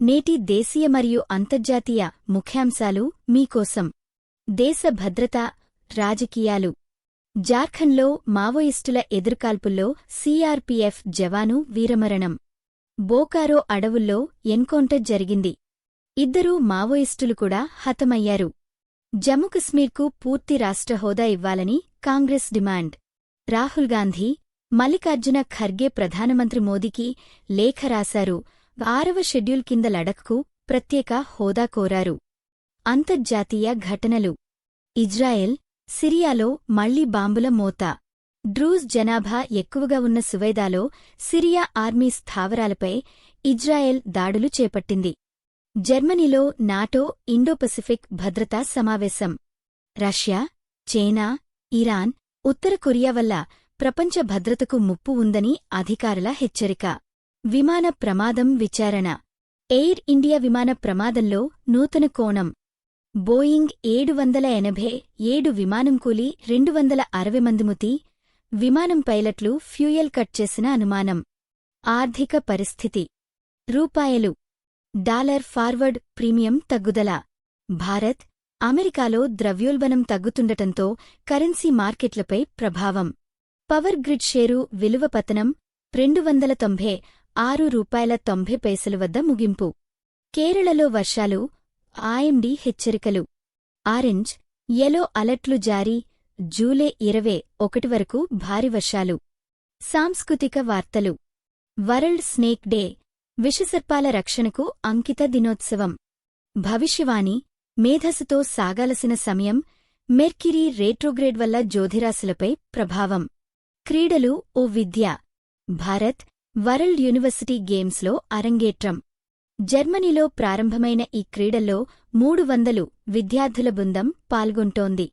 నేటి దేశీయ మరియు అంతర్జాతీయ ముఖ్యాంశాలు మీకోసం. దేశ భద్రత రాజకీయాలు. జార్ఖండ్లో మావోయిస్టుల ఎదుర్కాల్పుల్లో సీఆర్పీఎఫ్ జవాను వీరమరణం. బోకారో అడవుల్లో ఎన్కౌంటర్ జరిగింది. ఇద్దరూ మావోయిస్టులు కూడా హతమయ్యారు. జమ్మూకశ్మీర్కు పూర్తి రాష్ట్ర హోదా ఇవ్వాలని కాంగ్రెస్ డిమాండ్. రాహుల్ గాంధీ మల్లికార్జున ఖర్గే ప్రధానమంత్రి మోదీకి లేఖ రాశారు. ఆరవ షెడ్యూల్ కింద లడఖ్కు ప్రత్యేక హోదా కోరారు. అంతర్జాతీయ ఘటనలు. ఇజ్రాయెల్ సిరియాలో మళ్ళీ బాంబుల మోత. డ్రూజ్ జనాభా ఎక్కువగా ఉన్న సువైదాలో సిరియా ఆర్మీ స్థావరాలపై ఇజ్రాయెల్ దాడులు చేపట్టింది. జర్మనీలో నాటో ఇండోపసిఫిక్ భద్రతా సమావేశం. రష్యా చైనా ఇరాన్ ఉత్తర కొరియా వల్ల ప్రపంచ భద్రతకు ముప్పు ఉందని అధికారుల హెచ్చరిక. విమాన ప్రమాదం విచారణ. ఎయిర్ ఇండియా విమాన ప్రమాదంలో నూతన కోణం. బోయింగ్ ఏడు వందల ఎనభై ఏడు విమానం కూలి రెండు వందల అరవై మంది మృతి. విమానం పైలట్లు ఫ్యూయల్ కట్ చేసిన అనుమానం. ఆర్థిక పరిస్థితి. రూపాయలు. డాలర్ ఫార్వర్డ్ ప్రీమియం తగ్గుదల. భారత్ అమెరికాలో ద్రవ్యోల్బణం తగ్గుతుండటంతో కరెన్సీ మార్కెట్లపై ప్రభావం. పవర్ గ్రిడ్ షేరు విలువ పతనం రెండు వందల తొంభై ఆరు రూపాయల తొంభై పైసల వద్ద ముగింపు. కేరళలో వర్షాలు ఆఎండి హెచ్చరికలు. ఆరెంజ్ యెలో అలర్ట్లు జారీ జూలై ఇరవై ఒకటి వరకు భారీ వర్షాలు. సాంస్కృతిక వార్తలు. వరల్డ్ స్నేక్ డే విషసర్పాల రక్షణకు అంకిత దినోత్సవం. భవిష్యవాణి మేధస్సుతో సాగాలసిన సమయం మెర్కిరీ రేట్రోగ్రేడ్ వల్ల జ్యోధిరాశులపై ప్రభావం. క్రీడలు ఓ విద్య. భారత్ వరల్డ్ యూనివర్సిటీ గేమ్స్లో అరంగేట్రం. జర్మనీలో ప్రారంభమైన ఈ క్రీడల్లో మూడు వందలు విద్యార్థుల బృందం పాల్గొంటోంది.